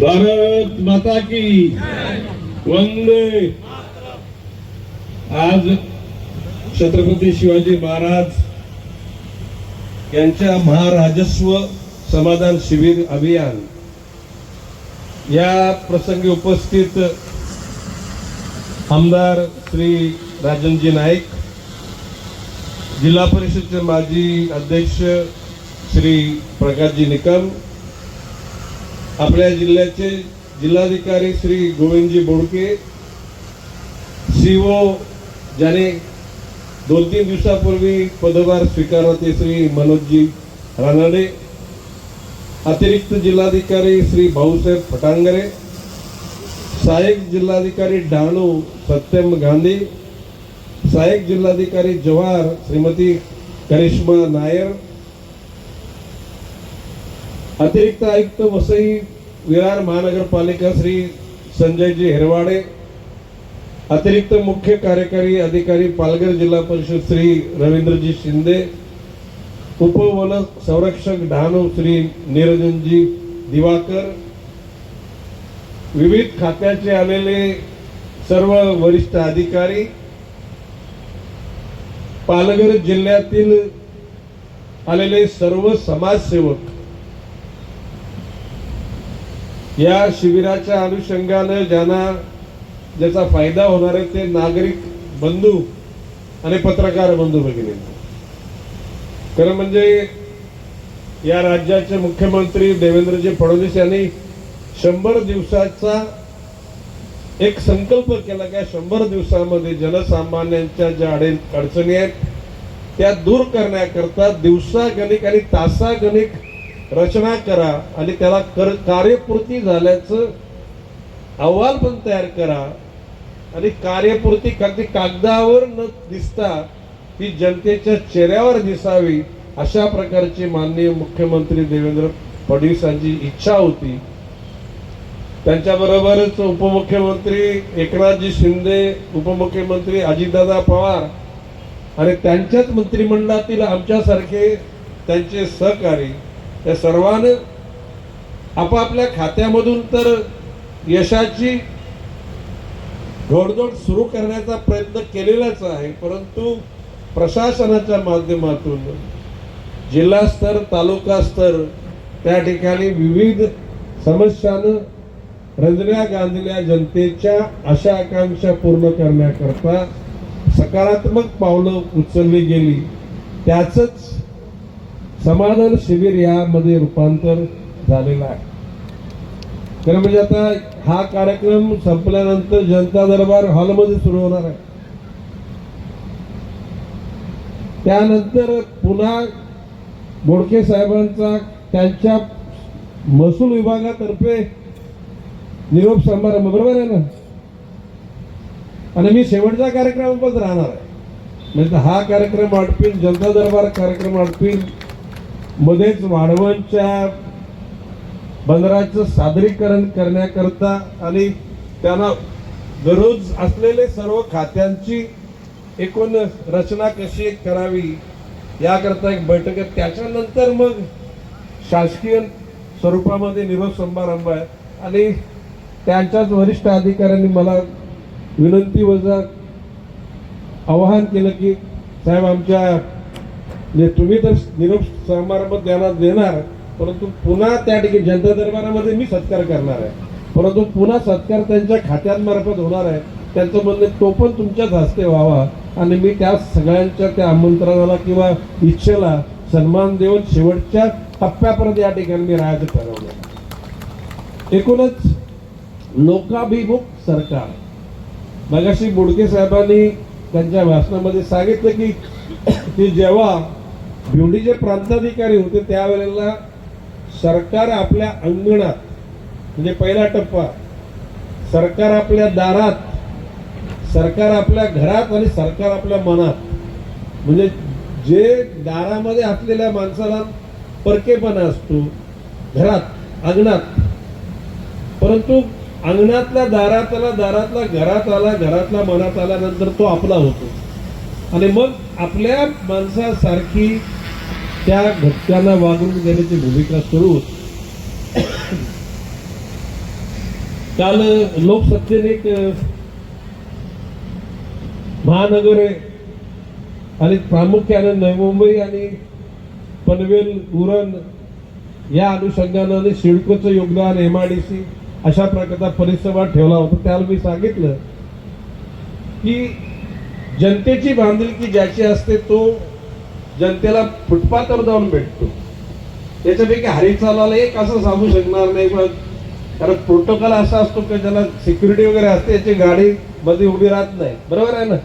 भारत माता की। वंदे। आज छत्रपती शिवाजी महाराज यांच्या महाराजस्व समाधान शिबिर अभियान या प्रसंगी उपस्थित आमदार श्री राजनजी नाईक जिल्हा परिषदचे माजी अध्यक्ष श्री प्रकाशजी निकम आपल्या जिल्ह्याचे जिल्हाधिकारी श्री गोविंदजी बोडके सीओ ज्याने दोन तीन दिवसापूर्वी पदभार स्वीकारते श्री मनोजजी रानडे अतिरिक्त जिल्हाधिकारी श्री भाऊसाहेब फटांगरे सहाय्यक जिल्हाधिकारी डहाणू सत्यम गांधी सहाय्यक जिल्हाधिकारी जव्हार श्रीमती करिश्मा नायर अतिरिक्त आयुक्त वसई विरार महानगरपालिका श्री संजयजी हेरवाडे अतिरिक्त मुख्य कार्यकारी अधिकारी पालघर जिल्हा परिषद श्री रवींद्रजी शिंदे उपवन संरक्षक डहाणू श्री निरंजनजी दिवाकर विविध खात्याचे आलेले सर्व वरिष्ठ अधिकारी पालघर जिल्ह्यातील आलेले सर्व समाजसेवक या शिबिराच्या अनुषंगानं ज्यांना ज्याचा फायदा होणार आहे ते नागरिक बंधू आणि पत्रकार बंधू भगिनी. खरं म्हणजे या राज्याचे मुख्यमंत्री देवेंद्रजी फडणवीस यांनी शंभर दिवसाचा एक संकल्प केला की शंभर दिवसामध्ये जनसामान्यांच्या ज्या अडे अडचणी आहेत त्या दूर करण्याकरता दिवसागणिक आणि तासागणिक रचना करा आणि त्याला कर कार्यपूर्ती झाल्याचं अहवाल पण तयार करा. आणि कार्यपूर्ती अगदी कागदावर न दिसता ती जनतेच्या चेहऱ्यावर दिसावी अशा प्रकारची माननीय मुख्यमंत्री देवेंद्र फडणवीसांची इच्छा होती. त्यांच्याबरोबरच उपमुख्यमंत्री एकनाथजी शिंदे उपमुख्यमंत्री अजितदादा पवार आणि त्यांच्याच मंत्रिमंडळातील आमच्यासारखे त्यांचे सहकारी या सर्वानं आपापल्या खात्यामधून तर यशाची घोडदोड सुरू करण्याचा प्रयत्न केलेलाच आहे परंतु प्रशासनाच्या माध्यमातून जिल्हास्तर तालुकास्तर तालुका स्तर त्या ठिकाणी विविध समस्यानं रंजल्या गांधल्या जनतेच्या अशा आकांक्षा पूर्ण करण्याकरता सकारात्मक पावलं उचलली गेली. त्याचंच समाधान शिबिर यामध्ये रूपांतर झालेलं आहे. खरं म्हणजे आता हा कार्यक्रम संपल्यानंतर जनता दरबार हॉलमध्ये सुरू होणार आहे. त्यानंतर पुन्हा बोडके साहेबांचा त्यांच्या महसूल विभागातर्फे निरोप समारंभ बरोबर आहे ना? आणि मी शेवटचा कार्यक्रम पण राहणार आहे. म्हणजे हा कार्यक्रम आटपील जनता दरबार कार्यक्रम आटपील मध्येच वाढवणच्या बंदराचं सादरीकरण करण्याकरता आणि त्यांना गरज असलेले सर्व खात्यांची एकूण रचना कशी करावी याकरता एक बैठक आहे. त्याच्यानंतर मग शासकीय स्वरूपामध्ये निरोप समारंभ आहे. आणि त्यांच्याच वरिष्ठ अधिकाऱ्यांनी मला विनंती वजा आवाहन केलं की साहेब आमच्या म्हणजे तुम्ही तर निरोप समारंभ त्यांना देणार परंतु पुन्हा त्या ठिकाणी जनता दरबारामध्ये मी सत्कार करणार आहे. परंतु पुन्हा सत्कार त्यांच्या खात्यांमार्फत होणार आहे. त्यांचं म्हणणं तो पण तुमच्याच हस्ते व्हावा. आणि मी त्या सगळ्यांच्या त्या आमंत्रणाला किंवा इच्छेला सन्मान देऊन शेवटच्या टप्प्यापर्यंत या ठिकाणी मी राहायचं ठरवलं एकूणच लोकाभिमुख सरकार. मगाशी बोडके साहेबांनी त्यांच्या भाषणामध्ये सांगितलं की ते जेव्हा भिवंडीचे प्रांताधिकारी होते त्यावेळेला सरकार आपल्या अंगणात म्हणजे पहिला टप्पा सरकार आपल्या दारात सरकार आपल्या घरात आणि सरकार आपल्या मनात म्हणजे जे दारामध्ये असलेल्या माणसाला परकेपणा असतो घरात अंगणात परंतु अंगणातल्या दारात आला दारातला घरात आला घरातला मनात आल्यानंतर तो आपला होतो. आणि मग आपल्या माणसासारखी त्या घटकांना वागणूक देण्याची भूमिका सुरू होते. काल लोकसत्तेने एक महानगर आहे आणि प्रामुख्याने नवी मुंबई आणि पनवेल उरण या अनुषंगानं आणि सिडकोचं योगदान एम आय डी सी अशा प्रकारचा परिसंवाद ठेवला होता. त्याला मी सांगितलं की जनतेची बांधिलकी ज्याची असते तो जनतेला फुटपाथवर जाऊन भेटतो. त्याच्यापैकी हरिचालाला एक असं सांगू शकणार नाही पण कारण प्रोटोकॉल असा असतो की ज्याला सिक्युरिटी वगैरे असते याची गाडी मध्ये उभी राहत नाही. बरोबर आहे ना?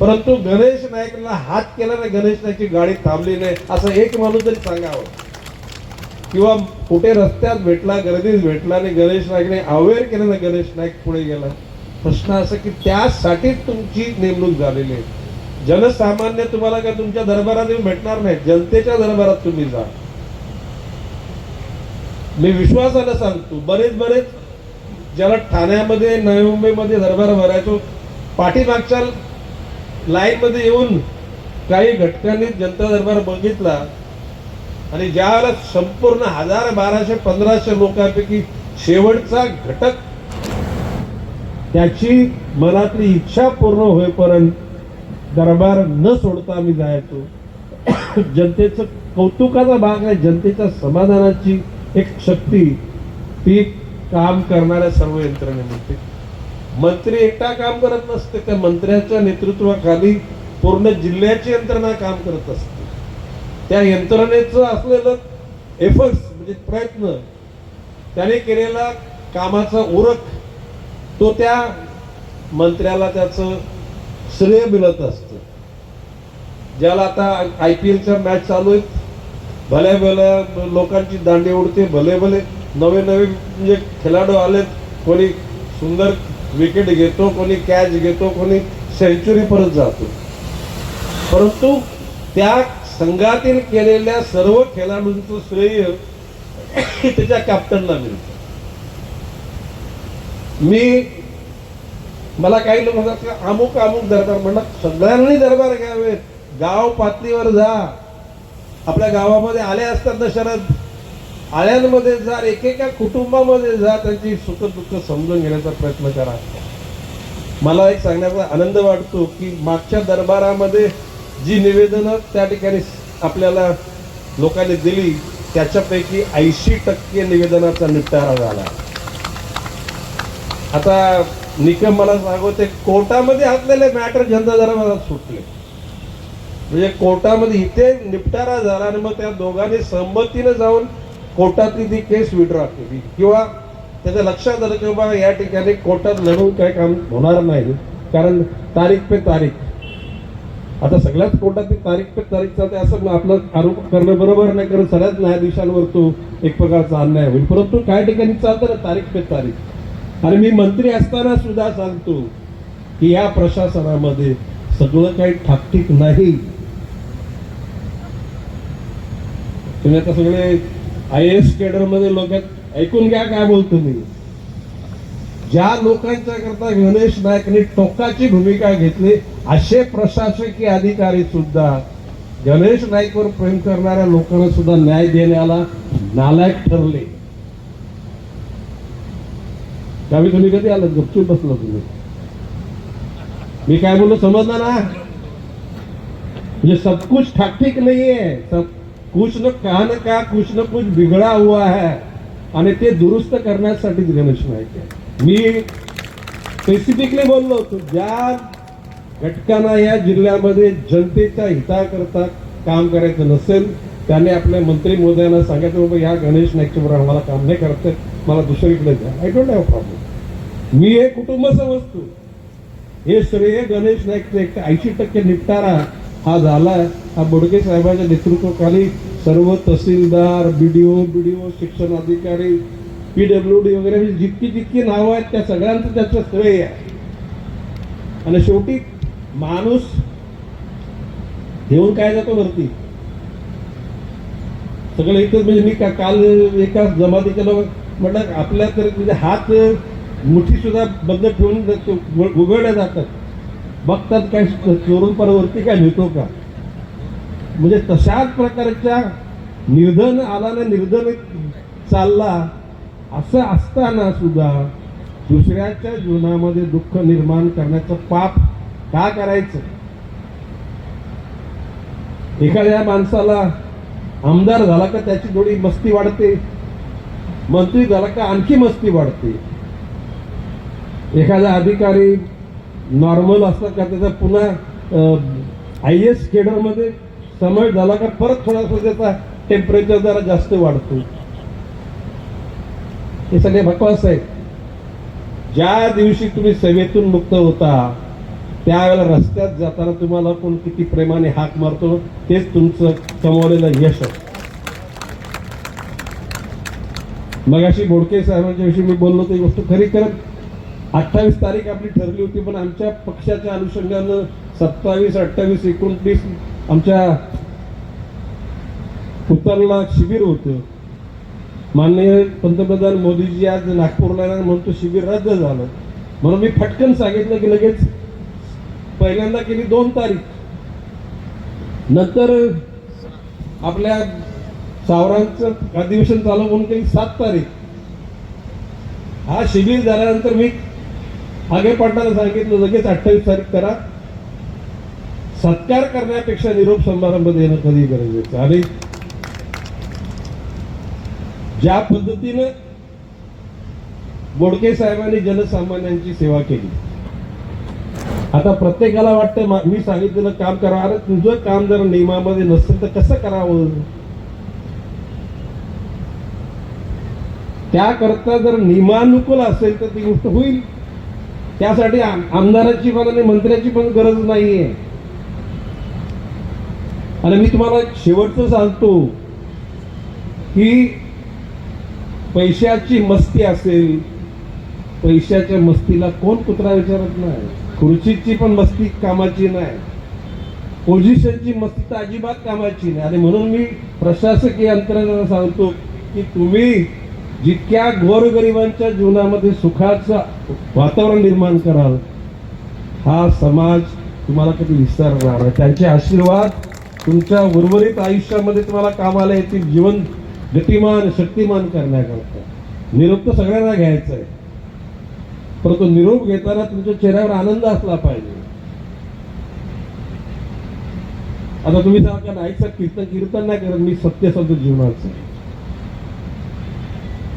परंतु गणेश नाईकला हात केला नाही गणेश नाईकची गाडी थांबली नाही असं एक माणूस तरी सांगावं. किंवा कुठे रस्त्यात भेटला गर्दीत भेटला आणि गणेश नाईकने अवेअर केलं ना गणेश नाईक पुढे गेला. प्रश्न असं की त्यासाठीच तुमची नेमणूक झालेली आहे. जनसामान्य तुम्हाला काय तुमच्या दरबारात येऊन भेटणार नाही. जनतेच्या दरबारात तुम्ही जा. मी विश्वासानं सांगतो बरेच बरेच ज्याला ठाण्यामध्ये नवी मुंबईमध्ये दरबार भरायचो पाठीमागच्या लाईनमध्ये येऊन काही घटकांनी जनता दरबार बघितला आणि ज्यावेळेला संपूर्ण हजार बाराशे पंधराशे लोकांपैकी शेवटचा घटक त्याची मनातली इच्छा पूर्ण होईपर्यंत दरबार न सोडता आम्ही जायचो. जनतेचं कौतुकाचा भाग आहे जनतेच्या समाधानाची एक शक्ती ती काम करणाऱ्या सर्व यंत्रणेमध्ये मंत्री एकटा काम करत नसते त्या मंत्र्याच्या नेतृत्वाखाली पूर्ण जिल्ह्याची यंत्रणा काम करत असते. त्या यंत्रणेचं असलेलं एफर्ट्स म्हणजे प्रयत्न त्याने केलेला कामाचा उरक तो त्या मंत्र्याला त्याचं श्रेय मिळत असतं. ज्याला आता आय पी एलच्या मॅच चालू आहेत भल्या भल्या लोकांची दांडी उडते भले भले नवे नवे म्हणजे खेळाडू आलेत कोणी सुंदर विकेट घेतो कोणी कॅच घेतो कोणी सेंचुरी परत जातो. परंतु त्या संघातील केलेल्या सर्व खेळाडूंचं श्रेय त्याच्या कॅप्टनला मिळतं. मी मला काही लोक म्हणतात का अमुक अमुक दरबार. म्हणतात सगळ्यांनी दरबार घ्यावे गाव पातळीवर जा. आपल्या गावामध्ये आले असतात ना शरद. आळ्यांमध्ये जा एकेका कुटुंबामध्ये जा. त्यांची सुख दुःख समजून घेण्याचा प्रयत्न करा. मला एक सांगण्याचा आनंद वाटतो की मागच्या दरबारामध्ये जी निवेदनं त्या ठिकाणी आपल्याला लोकांनी दिली त्याच्यापैकी ऐंशी टक्के निवेदनाचा निपटारा झाला. आता निकम मला सांगवते कोर्टामध्ये असलेले मॅटर जनता मला सुटले. म्हणजे कोर्टामध्ये इथे निपटारा झाला आणि मग त्या दोघांनी संमतीने जाऊन कोर्टातली ती केस विड्रॉ केली. किंवा त्याच्या लक्षात आलं की बाबा या ठिकाणी कोर्टात लढून काय काम होणार नाही. कारण तारीख पे तारीख. आता सगळ्याच कोर्टात ती तारीख पे तारीख चालते असं मग आपलं आरोप करणं बरोबर नाही कारण सगळ्याच न्यायाधीशांवर तो एक प्रकारचा अन्याय होईल. परंतु काही ठिकाणी चालतं ना तारीख पे तारीख. आणि मी मंत्री असताना सुद्धा सांगतो की या प्रशासनामध्ये सगळं काही ठाकठीक नाही. तुम्ही आता सगळे आय एस केडरमध्ये लोक ऐकून घ्या काय बोलतो मी. ज्या लोकांच्या करता गणेश नाईकने टोकाची भूमिका घेतली असे प्रशासकीय अधिकारी सुद्धा गणेश नाईकवर प्रेम करणाऱ्या लोकांना सुद्धा न्याय देण्याला नालायक ठरले. त्यावेळी तुम्ही कधी आलं गपचूप बसलो तुम्ही. मी काय बोललो समजला ना? म्हणजे सब कुछ ठाक ठीक नाही आहे सब कुछ न का न का कुछ न कुछ बिघडा हुआ है. आणि ते दुरुस्त करण्यासाठीच गणेश नाईक आहे. मी स्पेसिफिकली बोललो होतो ज्या घटकांना या जिल्ह्यामध्ये जनतेच्या हिताकरता काम करायचं नसेल त्याने आपल्या मंत्री महोदयांना सांगायचं बाबा या गणेश नाईकच्या बरोबर आम्हाला काम नाही करत मला दुसरीकडे द्या आय डोंट हॅव प्रॉब्लेम मी हे कुटुंब समजतो हे श्रेय गणेश नाईक एक ऐंशी टक्के निपटारा हा झाला हा बोडके साहेबांच्या नेतृत्वाखाली सर्व तहसीलदार बीडीओ बीडीओ शिक्षण अधिकारी पी डब्ल्यू डी वगैरे ही जितकी जितकी नावं आहेत त्या सगळ्यांचं त्याचं श्रेय आहे. आणि शेवटी माणूस घेऊन काय जातो वरती? सगळं एकच म्हणजे मी का- काल एका जमातीच्या लोक म्हटलं आपल्या तर म्हणजे हात मुठी सुद्धा बंद ठेवून उघडल्या जातात. बघतात काय चोरून परवरती काय मिळतो का? म्हणजे तशाच प्रकारच्या निर्धन आला ना निर्धन चालला असं असताना सुद्धा दुसऱ्याच्या जीवनामध्ये दुःख निर्माण करण्याचं पाप का करायचं? एखाद्या माणसाला आमदार झाला का त्याची थोडी मस्ती वाढते. मंत्री झाला का आणखी मस्ती वाढते. एखादा अधिकारी नॉर्मल असला का त्याचा पुन्हा आय एस केडरमध्ये समावेश झाला का परत थोडासा त्याचा टेम्परेचर जरा जास्त वाढतो. हे सगळे बकवास आहे ज्या दिवशी तुम्ही सेवेतून मुक्त होता त्यावेळेला रस्त्यात जाताना तुम्हाला कोण किती प्रेमाने हाक मारतो तेच तुमचं कमवलेलं यश असतं मग मगाशी बोडके साहेबांच्या विषयी मी बोललो ती गोष्ट खरी करत अठ्ठावीस तारीख आपली ठरली होती पण आमच्या पक्षाच्या अनुषंगानं सत्तावीस अठ्ठावीस एकोणतीस आमच्या उतरला शिबिर होतं. माननीय पंतप्रधान मोदीजी आज नागपूरला येणार म्हणून तो शिबिर रद्द झालं. म्हणून मी फटकन सांगितलं की लगेच पहिल्यांदा केली दोन तारीख. नंतर आपल्या सावरांचं अधिवेशन चालू म्हणून काही सात तारीख. हा शिबिर झाल्यानंतर मी आगे पाटणाला सांगितलं लगेच अठ्ठावीस तारीख करा. सत्कार करण्यापेक्षा निरोप समारंभ देणं कधी गरजेचं आणि ज्या पद्धतीनं बोडके साहेबांनी जनसामान्यांची सेवा केली. आता प्रत्येकाला वाटतं मी सांगितलेलं काम करा अरे तुझं काम जर नियमामध्ये नसेल तर कसं करावं? त्याकरता जर नियमानुकूल असेल तर ती गोष्ट होईल. त्यासाठी आमदाराची पण आणि मंत्र्याची पण गरज नाहीये. आणि मी तुम्हाला शेवटचं सांगतो की पैशाची मस्ती असेल पैशाच्या मस्तीला कोण कुत्रा विचारत नाही. खुर्चीची पण मस्ती कामाची नाही. पोझिशनची मस्ती तर अजिबात कामाची नाही. आणि म्हणून मी प्रशासकीय यंत्रणेला सांगतो की तुम्ही जितक्या गोरगरिबांच्या जीवनामध्ये सुखाचं वातावरण निर्माण कराल हा समाज तुम्हाला कधी विसरणार त्यांचे आशीर्वाद तुमच्या उर्वरित आयुष्यामध्ये तुम्हाला कामाला येतील जीवन गतिमान शक्तिमान करण्याकरता. निरोप तर सगळ्यांना घ्यायचा आहे. परंतु निरोप घेताना तुमच्या चेहऱ्यावर आनंद असला पाहिजे. आता तुम्ही सांगा नाही सर कीर्तन कीर्तन नाही करत मी सत्य सांगतो जीवनाचं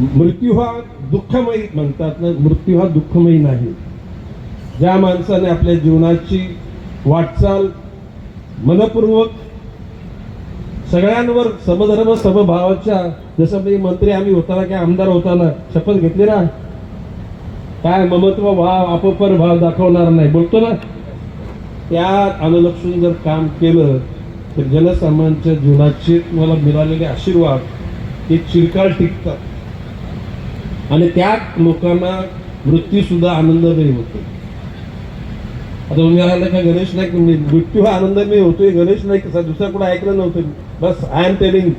मृत्यू हा दुःखमयी म्हणतात ना मृत्यू हा दुःखमयी नाही. ज्या माणसाने आपल्या जीवनाची वाटचाल मनपूर्वक सगळ्यांवर समधर्म समभावाच्या जसं मी मंत्री आम्ही होताना काय आमदार होताना शपथ घेतली ना? काय ममत्व भाव अपपर भाव दाखवणार नाही. बोलतो ना? त्या अनुलक्षून जर काम केलं तर जनसामान्यांच्या जीवनाचे तुम्हाला मिळालेले आशीर्वाद हे चिरकाळ टिकतात. आणि त्या लोकांना मृत्यूसुद्धा सुद्धा होतो. आता तुम्ही आला का गणेश नाईक मी- मृत्यू हा आनंदमय होतोय गणेश नाईक कसा दुसरा कुठं ऐकलं नव्हतं. बस आय एम टेलिंग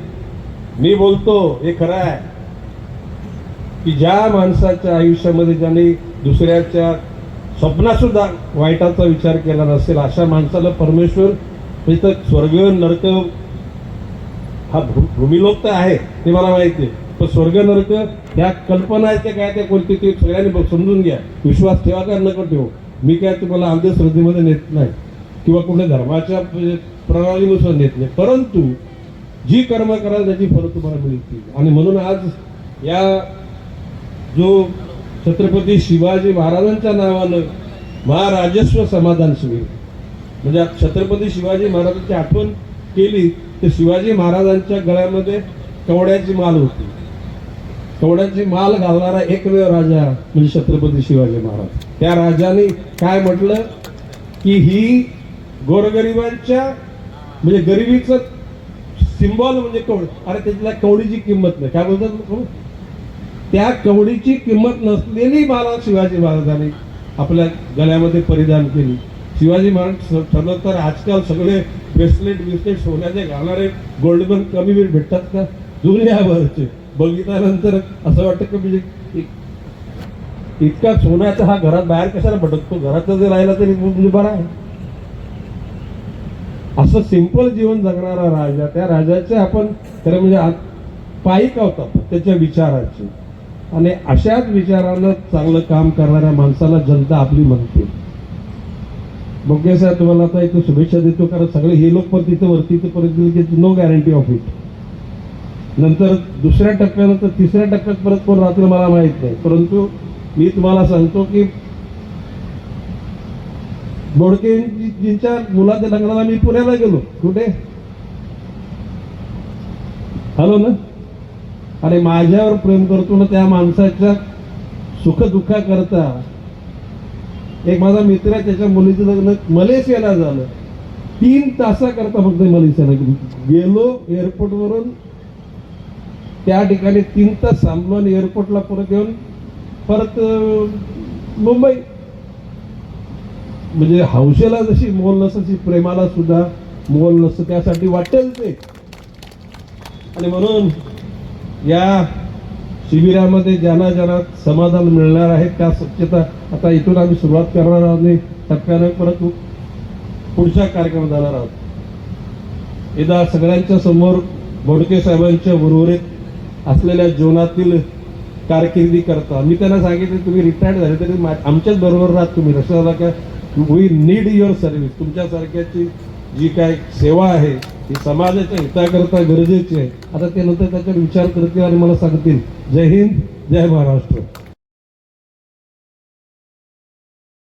मी बोलतो हे खरं आहे. की ज्या माणसाच्या आयुष्यामध्ये ज्याने दुसऱ्याच्या स्वप्नासुद्धा वाईटाचा विचार केला नसेल अशा माणसाला परमेश्वर म्हणजे तर स्वर्ग नरक हा भू- भूमिलोक तर आहे ते मला माहिती आहे. स्वर्ग नरक ह्या कल्पना आहेत काय त्या कोणती ते सगळ्यांनी समजून घ्या. विश्वास ठेवा का नका ठेवू? मी काय तुम्हाला अंधश्रद्धेमध्ये नेत नाही. किंवा कुठल्या धर्माच्या म्हणजे प्रणालीनुसार नेत नाही. परंतु जी कर्म कराल त्याची फळं तुम्हाला मिळतील. आणि म्हणून आज या जो छत्रपती शिवाजी महाराजांच्या नावानं महाराजस्व समाधान शिबिर म्हणजे छत्रपती शिवाजी महाराजांची आठवण केली तर शिवाजी महाराजांच्या गळ्यामध्ये कवड्याची माल होती. कवड्यांची माल घालणारा एकमेव राजा म्हणजे छत्रपती शिवाजी महाराज. त्या राजाने काय म्हटलं? की ही गोरगरिबांच्या म्हणजे गरिबीचं सिम्बॉल म्हणजे कवड. अरे त्याच्याला कवडीची किंमत नाही. काय बोलतात त्या कवडीची किंमत नसलेली माला शिवाजी महाराजांनी आपल्या गळ्यामध्ये परिधान केली. शिवाजी महाराज ठरलं तर आजकाल सगळे ब्रेसलेट बिस्लेट सोन्याचे घालणारे गोल्डमन कमी वेळ भेटतात का? दुनियाभरचे. बघितल्यानंतर असं वाटतं की म्हणजे इतका सोन्याचा हा घरात बाहेर कशाला भटकतो? घरात जर राहिला तरी म्हणजे बरा आहे. असं सिंपल जीवन जगणारा राजा त्या राजाचे आपण खरं म्हणजे आत- पायिका त्याच्या विचाराची. आणि अशाच विचारानं चांगलं काम करणाऱ्या माणसाला जनता आपली म्हणते. बोगे साहेब तुम्हाला आता इथं शुभेच्छा देतो कारण सगळे हे लोक पण तिथं वरती तिथं परत गेले की नो गॅरंटी ऑफ इट नंतर दुसऱ्या टप्प्यानंतर तिसऱ्या टप्प्यात परत कोण राहतील मला माहीत नाही. परंतु मी तुम्हाला सांगतो की बोडकेजींच्या मुलाच्या लग्नाला मी पुण्याला गेलो. कुठे? हॅलो ना? अरे माझ्यावर प्रेम करतो ना त्या माणसाच्या सुख दुःखाकरता एक माझा मित्र आहे त्याच्या मुलीचं लग्न मलेशियाला झालं. तीन तासाकरता फक्त मलेशियाला गेलो. एअरपोर्टवरून त्या ठिकाणी तीन तास थांबलो आणि एअरपोर्टला परत येऊन परत मुंबई. म्हणजे हौशेला जशी मोल नसतं तशी प्रेमाला सुद्धा मोल नसतं त्यासाठी वाटेल ते. आणि म्हणून या शिबिरामध्ये ज्यांना ज्यांना समाधान मिळणार आहे त्या स्वच्छता आता इथून आम्ही सुरुवात करणार आहोत नाही टप्प्यानं परत पुढच्या कार्यक्रमात जाणार आहोत. एकदा सगळ्यांच्या समोर भोडके साहेबांच्या उर्वरित असलेल्या जीवनातील कारकिर्दी करता. मी त्यांना सांगितलं तुम्ही रिटायर्ड झाले तरी मा- आमच्याच बरोबर राहत तुम्ही. रस्त्याला का वी नीड युअर सर्व्हिस तुमच्यासारख्याची जी काय सेवा आहे ती समाजाच्या हिताकरता गरजेची आहे. आता ते नंतर त्याच्यावर विचार करतील आणि मला सांगतील जय हिंद जय महाराष्ट्र.